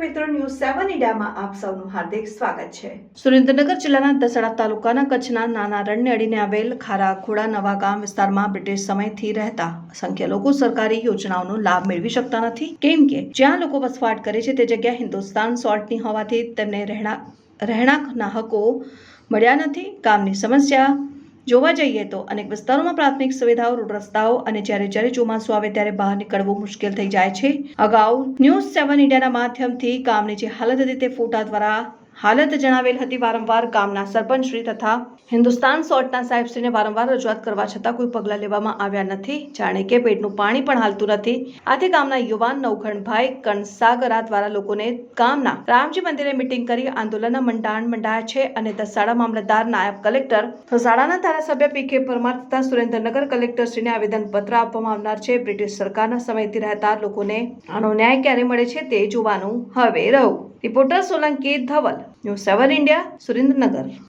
ઇન્ડિયામાં આપ સૌનું હાર્દિક સ્વાગત છે. સુરેન્દ્રનગર જિલ્લાના દસડા તાલુકાના કચ્છના નાના રણને અડીને આવેલ ખારા ખોડા નવા ગામ વિસ્તારમાં બ્રિટિશ સમયથી રહેતા અસંખ્ય લોકો સરકારી યોજનાઓનો લાભ મેળવી શકતા નથી. કેમ કે જ્યાં લોકો વસવાટ કરે છે તે જગ્યા હિન્દુસ્તાન સોલ્ટની હોવાથી તેમને રહેણાંક રહેણાંકના હકો મળ્યા નથી. ગામની સમસ્યા જોવા જઈએ તો અનેક વિસ્તારોમાં પ્રાથમિક સુવિધાઓ, રોડ રસ્તાઓ અને જ્યારે જ્યારે ચોમાસું આવે ત્યારે બહાર નીકળવું મુશ્કેલ થઈ જાય છે. અગાઉ ન્યૂઝ સેવન ઇન્ડિયાના માધ્યમથી ગામની જે હાલત હતી તે ફોટા દ્વારા હાલત જણાવેલ હતી વારંવાર ગામના સરપંચશ્રી તથા હિન્દુસ્તાન સોર્ટના સાહેબશ્રીને વારંવાર રજૂઆત કરવા છતાં કોઈ પગલાં લેવામાં આવ્યા નથી. જાણે કે પેટનું પાણી પણ હાલતું નથી. આથી ગામના યુવાન નવઘણભાઈ કણસાગરા દ્વારા લોકોને ગામના રામજી મંદિરે મિટિંગ કરી આંદોલનના મંડાણ મંડાયા છે અને દસાડા મામલતદાર નાયબ કલેક્ટર દસાડાના ધારાસભ્ય પી કે પરમાર તથા સુરેન્દ્રનગર કલેક્ટરશ્રીને આવેદનપત્ર આપવામાં આવનાર છે. બ્રિટિશ સરકારના સમયથી રહેતા લોકોને આનો ન્યાય ક્યારે મળે છે તે જોવાનું હવે રહ્યું reporter Solanki Dhaval news seven India Surendranagar